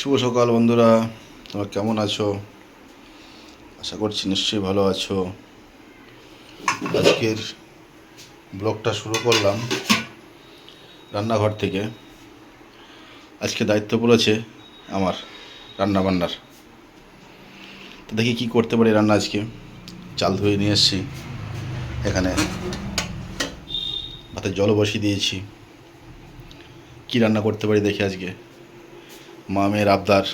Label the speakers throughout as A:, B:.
A: শুভ সকাল বন্ধুরা, তোমরা কেমন আছো? আশা করছি নিশ্চয়ই ভালো আছো। আজকের ব্লগটা শুরু করলাম রান্নাঘর থেকে। আজকে দায়িত্ব পড়েছে আমার রান্না বান্নার তো দেখি কি করতে পারি রান্না আজকে। চাল ধুয়ে নিয়ে এসেছি। এখানে ভাতের জলও বসিয়ে দিয়েছি। কি রান্না করতে পারি দেখি আজকে। মা মেয়ের আবদার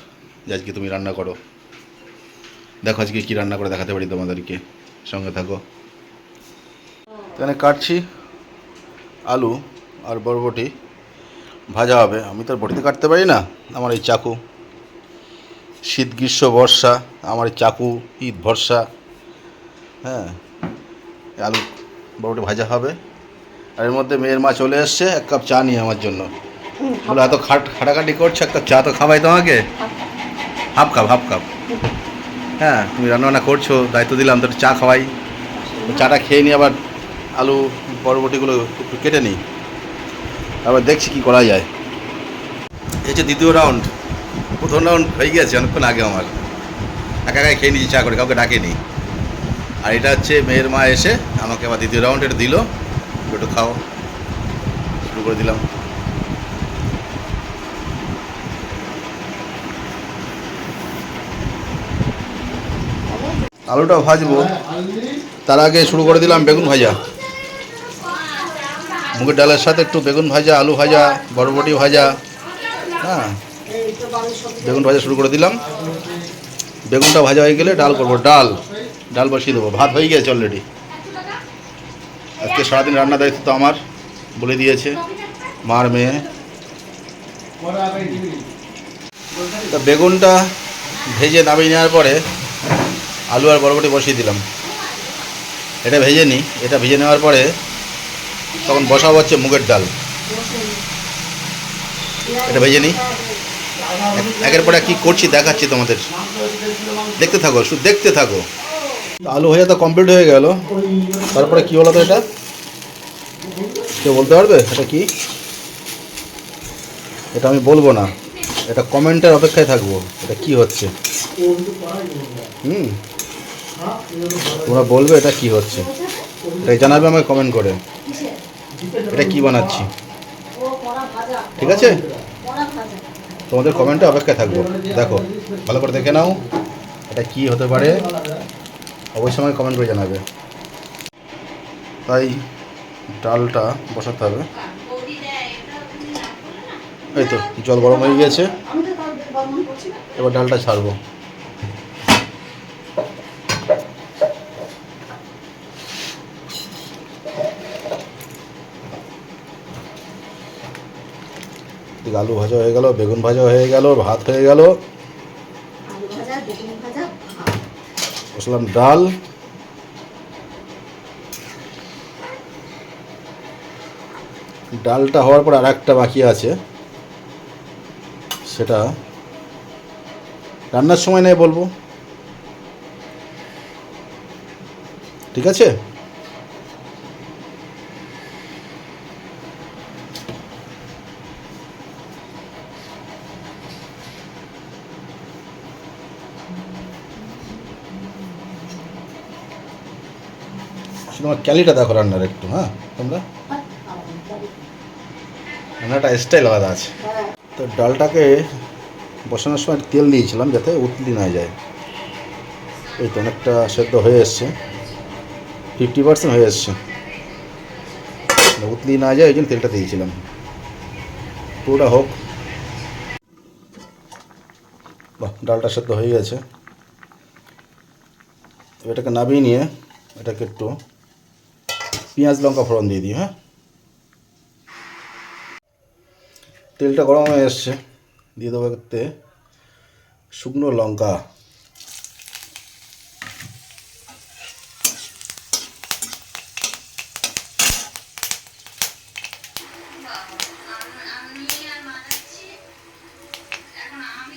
A: যে আজকে তুমি রান্না করো। দেখো আজকে কী রান্না করে দেখাতে পারি তোমাদেরকে। সঙ্গে থাকো। এখানে কাটছি আলু আর বরবটি। ভাজা হবে। আমি তো বটিতে কাটতে পারি না। আমার এই চাকু। শীত, গ্রীষ্ম, বর্ষা, আমার চাকু, ঈদ, ভরসা। হ্যাঁ আলু, বরবটি ভাজা হবে। আর এর মধ্যে মেয়ের মা চলে এসছে। এক কাপ চা নিয়ে আমার জন্য। বলে, এত খাট খাটাখাটি করছে, একটা চা তো খাওয়াই তোমাকে? Half cup half cup. হ্যাঁ তুমি রান্নাবান্না করছ, দায়িত্ব দিলাম তো চা খাওয়াই। চাটা খেয়ে নিয়ে আবার আলু বরবটিগুলো একটু কেটে নিই। তারপর দেখছি কি করা যায়। এই যে দ্বিতীয় রাউন্ড প্রথম রাউন্ড হয়ে গেছে, অনেকক্ষণ আগে আমার। একা একাই খেয়ে নিয়েছি, চা করে কাউকে ডাকেনি। আর এটা হচ্ছে মেয়ের মা এসে আমাকে আবার দ্বিতীয় রাউন্ড এটা দিল। একটু খাও। শুরু করে দিলাম। আলুটা ভাজবো। তার আগে শুরু করে দিলাম বেগুন ভাজা। মুগের ডালের সাথে একটু বেগুন ভাজা, আলু ভাজা, বরবটি ভাজা হ্যাঁ। বেগুন ভাজা শুরু করে দিলাম। বেগুনটা ভাজা হয়ে গেলে ডাল করব। ডাল ডাল বসিয়ে দেবো। ভাত হয়ে গেছে অলরেডি আজকে সারাদিন রান্না দায়িত্ব তো আমার, বলে দিয়েছে মার মেয়ে। তা বেগুনটা ভেজে নামিয়ে নেওয়ার পরে আলু আর বরবটি বসিয়ে দিলাম। এটা ভেজে নিই। এটা ভেজে নেওয়ার পরে তখন বসাবো হচ্ছে মুগের ডাল। এটা ভেজে নিই। একের পরে কী করছি দেখাচ্ছি তোমাদের। দেখতে থাকো, শুধু দেখতে থাকো। আলু ভাজা তো কমপ্লিট হয়ে গেল। তারপরে কি হলো তো এটা? কেউ বলতে পারবে? এটা কি? এটা আমি বলব না। এটা কমেন্টের অপেক্ষায় থাকব। এটা কি হচ্ছে? হুম। তোমরা বলবে এটা কি হচ্ছে। এটা জানাবে আমাকে কমেন্ট করে। এটা কি বানাচ্ছি? ঠিক আছে? তোমাদের কমেন্টে অপেক্ষায় থাকব। দেখো, ভালো করে দেখে নাও, এটা কি হতে পারে। অবশ্যই আমাকে কমেন্ট করে জানাবে। তাই ডালটা বসাতে হবে। এই তো, জল গরম হয়ে গিয়েছে। এবার ডালটা ছাড়বো। আলু ভাজা হয়ে গেল, বেগুন ভাজা হয়ে গেল, ভাত হয়ে গেল। বসলাম ডাল। ডালটা হওয়ার পর আর একটা বাকি আছে। সেটা রান্নার সময় নেই বলব। ঠিক আছে? তোমার ক্যালিটা দেখো রান্নার একটু হ্যাঁ? তোমরা? রান্নাটা স্টাইল আলাদা আছে। তো ডালটাকে বসানোর সময় তেল দিয়েছিলাম যাতে উতলি না যায়। এই তো অনেকটা সেদ্ধ হয়ে এসছে। ফিফটি পার্সেন্ট হয়ে এসছে। উতলি না যায় ওই জন্য তেলটা দিয়েছিলাম। পুরোটা হোক। বাহ, ডালটা সেদ্ধ হয়ে গেছে। এটাকে নামিয়ে নিয়ে এটাকে একটু পেঁয়াজ, লঙ্কা ফোড়ন দিয়ে দিই হ্যাঁ? তেলটা গরম হয়ে এসছে, দিয়ে দেবো এতে শুকনো লঙ্কা।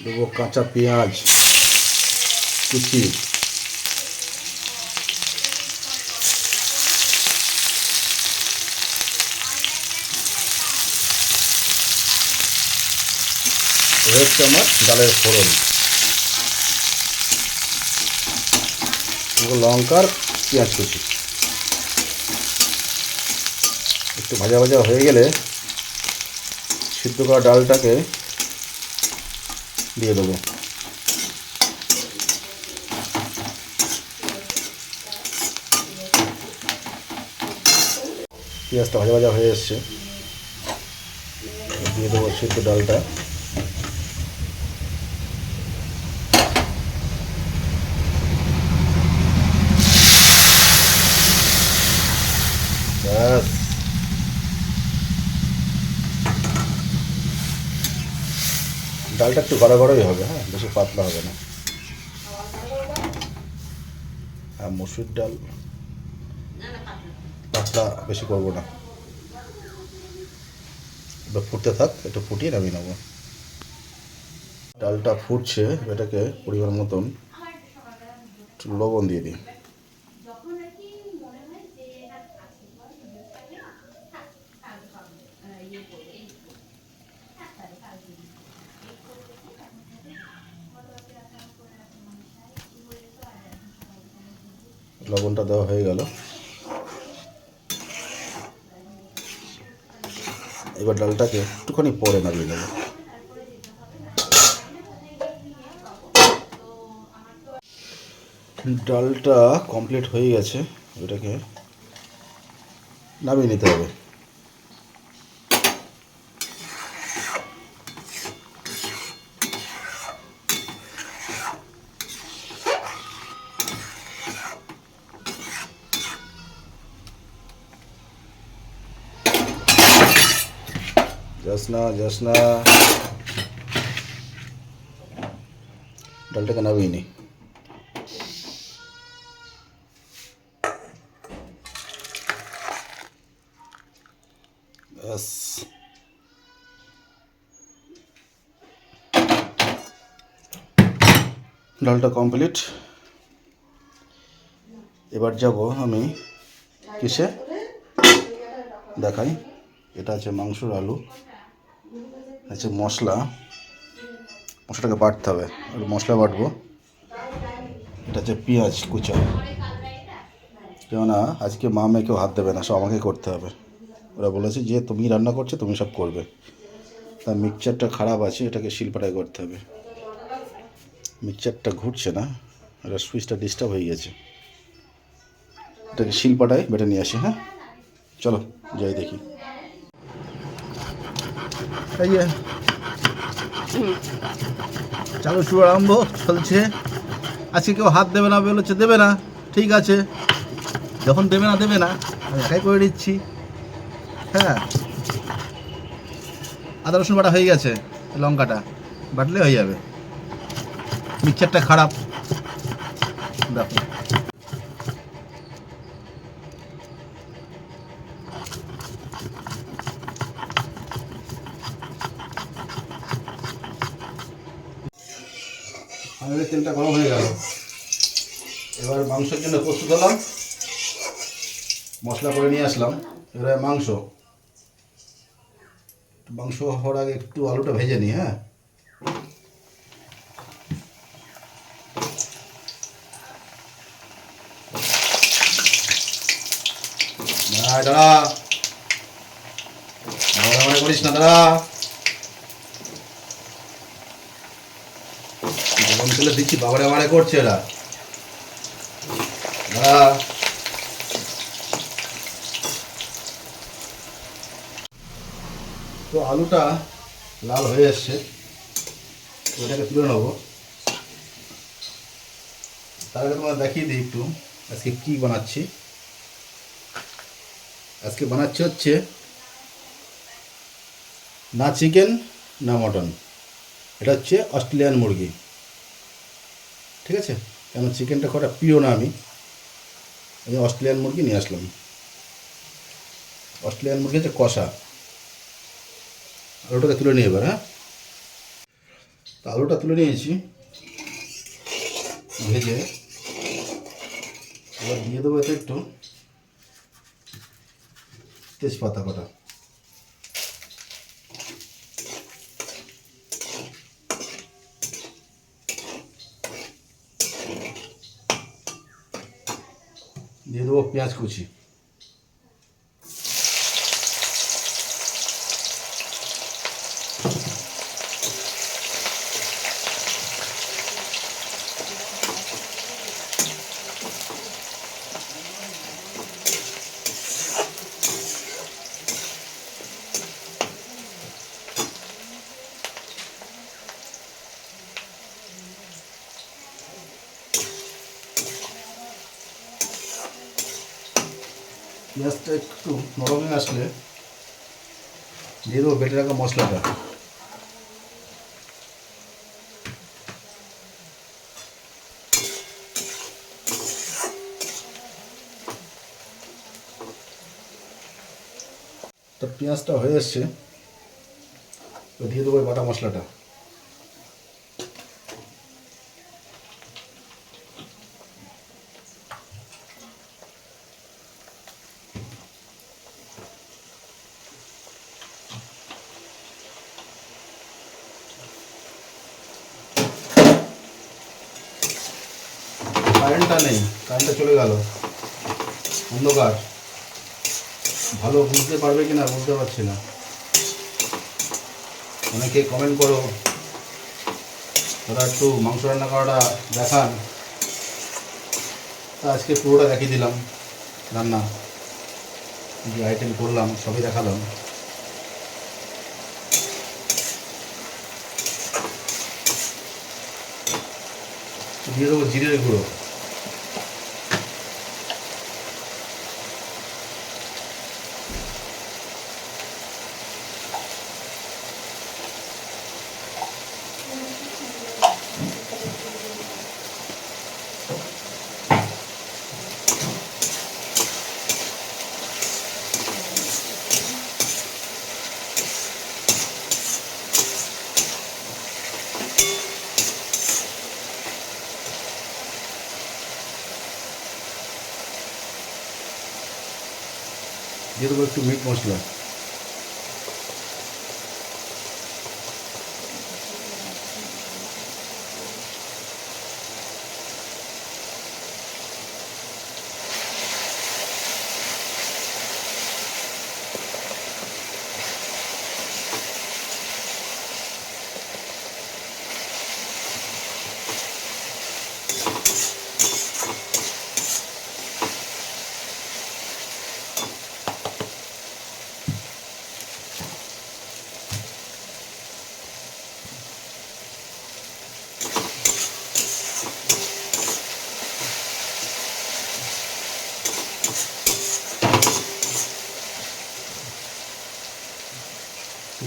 A: দেবো কাঁচা পেঁয়াজ, কুচি। হচ্ছে আমার ডালের ফোড়ন। লঙ্কার পেঁয়াজ কুচি। একটু ভাজা ভাজা হয়ে গেলে সিদ্ধ করা ডালটাকে দিয়ে দেবো। পেঁয়াজটা ভাজা ভাজা হয়ে এসছে। দিয়ে দেবো সিদ্ধ ডালটা ব্যাস ডালটা একটু গড়া গড়াই হবে হ্যাঁ? বেশি পাতলা হবে না। আর মসুর ডাল পাতলা বেশি করব না। এবার ফুটতে থাক, একটু ফুটিয়ে নামিয়ে নেব। ডালটা ফুটছে, এটাকে পরিমাণ মতন লবণ দিয়ে দিই। লবণটা দেওয়া হয়ে গেল। এবার ডালটাকে একটুখানি পরে নামিয়ে নেব। ডালটা কমপ্লিট হয়ে গেছে ওটাকে নামিয়ে নিতে হবে। যাস না যাস না ডালটাকে নামিয়ে নি? ব্যাস। ডালটা কমপ্লিট এবার যাব আমি কিসে? দেখাই। এটা আছে মাংসর আলু। আছে মশলা, মশলাটাকে বাটতে হবে। আর মশলা বাটবো। এটা হচ্ছে পেঁয়াজ কুচা। কেননা আজকে মা মেয়ে কেউ হাত দেবে না, সব আমাকে করতে হবে। ওরা বলেছে যে, তুমি রান্না করছ, তুমি সব করবে। তা মিক্সচারটা খারাপ আছে, এটাকে শিলপাটায় করতে হবে। মিক্সচারটা ঘুরছে না, এটা সুইচটা ডিস্টার্ব হয়ে গেছে। এটাকে শিলপাটায় বেটে নিয়ে আসি হ্যাঁ? চলো, যাই দেখি। এই চালু শুরু আরম্ভ চলছে। আজকে কেউ হাত দেবে না বলেছে, দেবে না। ঠিক আছে। যখন দেবে না দেবে না। আমি একাই করে দিচ্ছি হ্যাঁ। আদা রসুন বাটা হয়ে গেছে, লঙ্কাটা। বাটলে হয়ে যাবে। মিক্সারটা খারাপ। দেখো। আমাদের তেলটা গরম হয়ে গেল। এবার মাংসের জন্য প্রস্তুত হলাম। মশলা করে নিয়ে আসলাম। এবারে মাংস। মাংস হওয়ার আগে একটু আলুটা ভেজে নিই হ্যাঁ? দাঁড়া দাঁড়া, করিস না, দাঁড়া গরম তেলে দিচ্ছি বাবারে বাবারে করছে এরা। তো আলুটা লাল হয়ে এসছে। ওটাকে তুলে নেব। তার আগে তোমার দেখিয়ে দিই একটু, আজকে কি বানাচ্ছি। আজকে বানাচ্ছি হচ্ছে না চিকেন, না মটন। এটা হচ্ছে অস্ট্রেলিয়ান মুরগি। ঠিক আছে? কেন চিকেনটা কটা প্রিয় না আমি? আমি অস্ট্রেলিয়ান মুরগি নিয়ে আসলাম। অস্ট্রেলিয়ান মুরগি হচ্ছে কষা। আলুটাকে তুলে নিয়ে এবার হ্যাঁ? আলুটা তুলে নিয়েছি। ভেজে। এবার দিয়ে দেবো এতে একটু তেজপাতা কটা। দিয়ে দেবো পেঁয়াজ কুচি পেঁয়াজটা একটু নরম হয়ে আসলে দিয়ে দেবো বেটে রাখা মশলাটা তো পেঁয়াজটা হয়ে এসছে তো দিয়ে দেবো এই বাটা মশলাটা কারেন্টটা নেই কারেন্টটা চলে গেল। অন্ধকার। ভালো বুঝতে পারবে কি না বুঝতে পারছি না। অনেকে কমেন্ট করো। দাদা একটু মাংস রান্না করাটা দেখান। তা আজকে পুরোটা দেখিয়ে দিলাম রান্না। যে আইটেম করলাম, সবই দেখালাম। দিয়ে দেবো জিরের গুঁড়ো। দিয়ে দেবো একটু মিট মশলা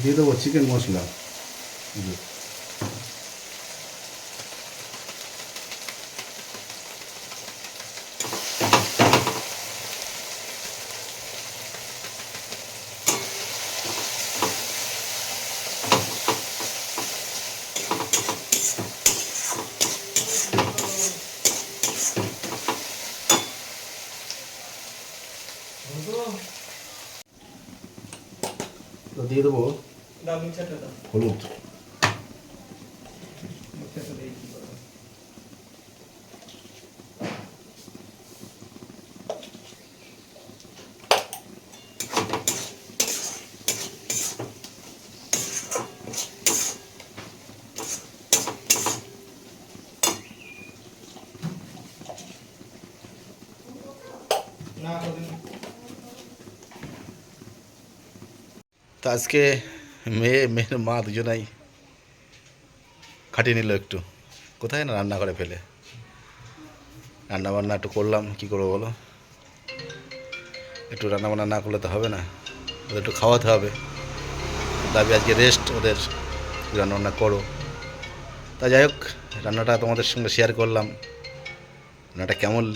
A: দিয়ে দেবো চিকেন মশলা এই যে। তো দিয়ে দেবো
B: দাও মিক্সারটা দাও
A: হলুদ
B: মিক্সারটা দিয়ে কি করব না ওদিন
A: তো আজকে মেয়ে, মেয়ের মা দুজনাই খাটিয়ে নিল একটু। কোথায় না রান্না করে ফেলে? রান্না বান্না একটু করলাম, কি করব বলো? একটু রান্না বান্না না করলে তো হবে না। ওদের একটু খাওয়াতে হবে। দাবি আজকে রেস্ট ওদের রান্না বান্না করো। তা যাই হোক, রান্নাটা তোমাদের সঙ্গে শেয়ার করলাম। রান্নাটা কেমন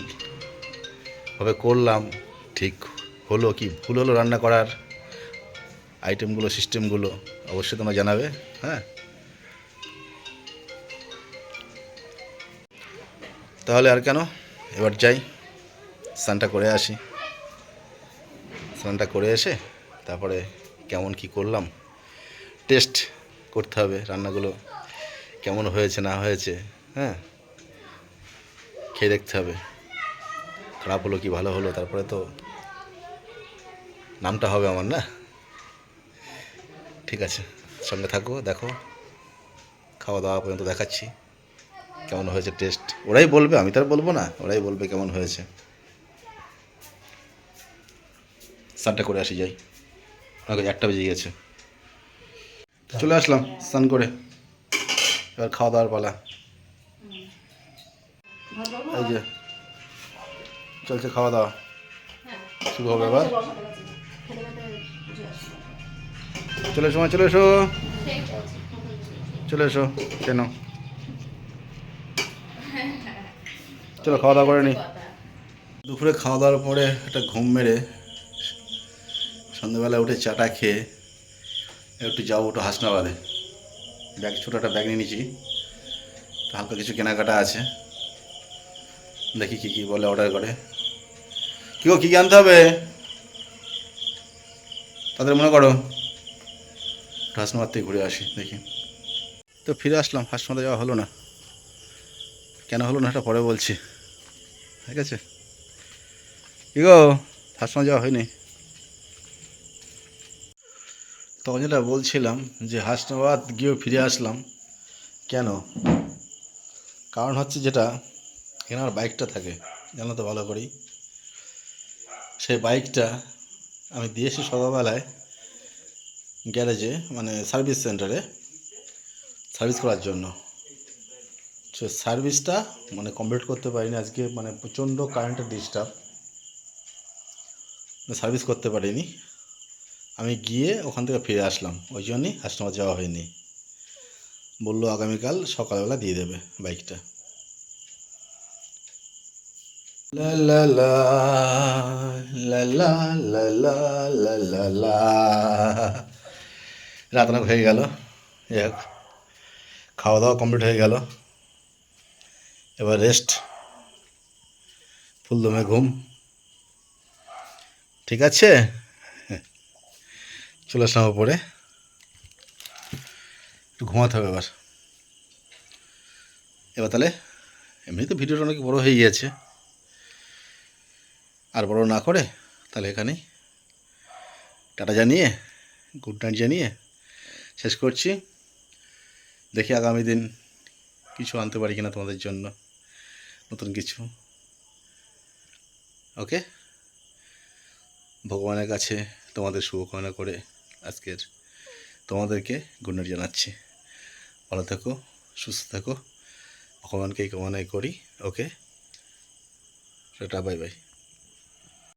A: ভাবে করলাম, ঠিক হলো কি ভুল হলো রান্না করার? আইটেমগুলো, সিস্টেমগুলো অবশ্যই তোমরা জানাবে হ্যাঁ? তাহলে আর কেন? এবার যাই, স্নানটা করে আসি। স্নানটা করে এসে তারপরে কেমন কি করলাম টেস্ট করতে হবে রান্নাগুলো, কেমন হয়েছে, না হয়েছে হ্যাঁ? খেয়ে দেখতে হবে। খারাপ হলো কি, ভালো হলো, তারপরে তো নামটা হবে আমার, না? ঠিক আছে সঙ্গে থাকো দেখো। খাওয়া দাওয়া পর্যন্ত দেখাচ্ছি কেমন হয়েছে টেস্ট ওরাই বলবে আমি তো আর বলব না ওরাই বলবে কেমন হয়েছে। স্নানটা করে আসি যাই। আগে একটা বেজে গেছে। চলে আসলাম স্নান করে। এবার খাওয়া দাওয়ার পালা। এই যে চলছে খাওয়া দাওয়া।
C: হ্যাঁ।
A: শুরু হবে এবার চলে এসো মা, চলে এসো। চলে এসো কেন চলো খাওয়া দাওয়া করে নি। দুপুরে খাওয়া দাওয়ার পরে একটা ঘুম মেরে সন্ধ্যেবেলা উঠে চাটা খেয়ে একটু যাব একটু হাসনাবাদে। ব্যাগ ছোটো একটা ব্যাগ নিয়ে নিয়েছি। হালকা কিছু কেনাকাটা আছে। দেখি কী কী বলে অর্ডার করে। কী গো কী আনতে হবে? তাদের মনে করো। হাসনাবাদ থেকে ঘুরে আসি, দেখি। তো ফিরে আসলাম হাসনাবাদে যাওয়া হলো না। কেন হলো না এটা পরে বলছি। ঠিক আছে? কি গো হাসনাবাদ যাওয়া হয়নি? তখন যেটা বলছিলাম যে হাসনাবাদ গিয়েও ফিরে আসলাম, কেন? কারণ হচ্ছে যেটা এখানে আমার বাইকটা থাকে জানো তো ভালো করি। সেই বাইকটা আমি দিয়েছি সকালবেলায়। গ্যারেজে মানে সার্ভিস সেন্টারে সার্ভিস করার জন্য। সে সার্ভিসটা মানে কমপ্লিট করতে পারিনি, আজকে মানে প্রচণ্ড কারেন্টের ডিস্টার্ব। সার্ভিস করতে পারিনি। আমি গিয়ে ওখান থেকে ফিরে আসলাম, ওই জন্যই হাসনাবাদ যাওয়া হয়নি। বলল আগামীকাল সকালবেলা দিয়ে দেবে বাইকটা। লা লা লা লা লা লা লা লা। রাত অনেক হয়ে গেল। যাই খাওয়া দাওয়া কমপ্লিট হয়ে গেল। এবার রেস্ট ফুলদমে ঘুম। ঠিক আছে? চলে আসলাম ওপরে একটু ঘুমাতে হবে এবার। এবার তাহলে এমনি তো ভিডিওটা অনেক বড় হয়ে গিয়েছে। আর বড় না করে, তাহলে এখানেই। টাটা জানিয়ে গুড নাইট জানিয়ে। শেষ করছি। দেখি আগামী দিন কিছু আনতে পারি কিনা তোমাদের জন্য। নতুন কিছু। ওকে ভগবানের কাছে তোমাদের শুভকামনা করে আজকের তোমাদেরকে গুড নাইট জানাচ্ছি। ভালো থেকো, সুস্থ থাকো। ভগবানকে কামনাই করি। ওকে টাটা বাই বাই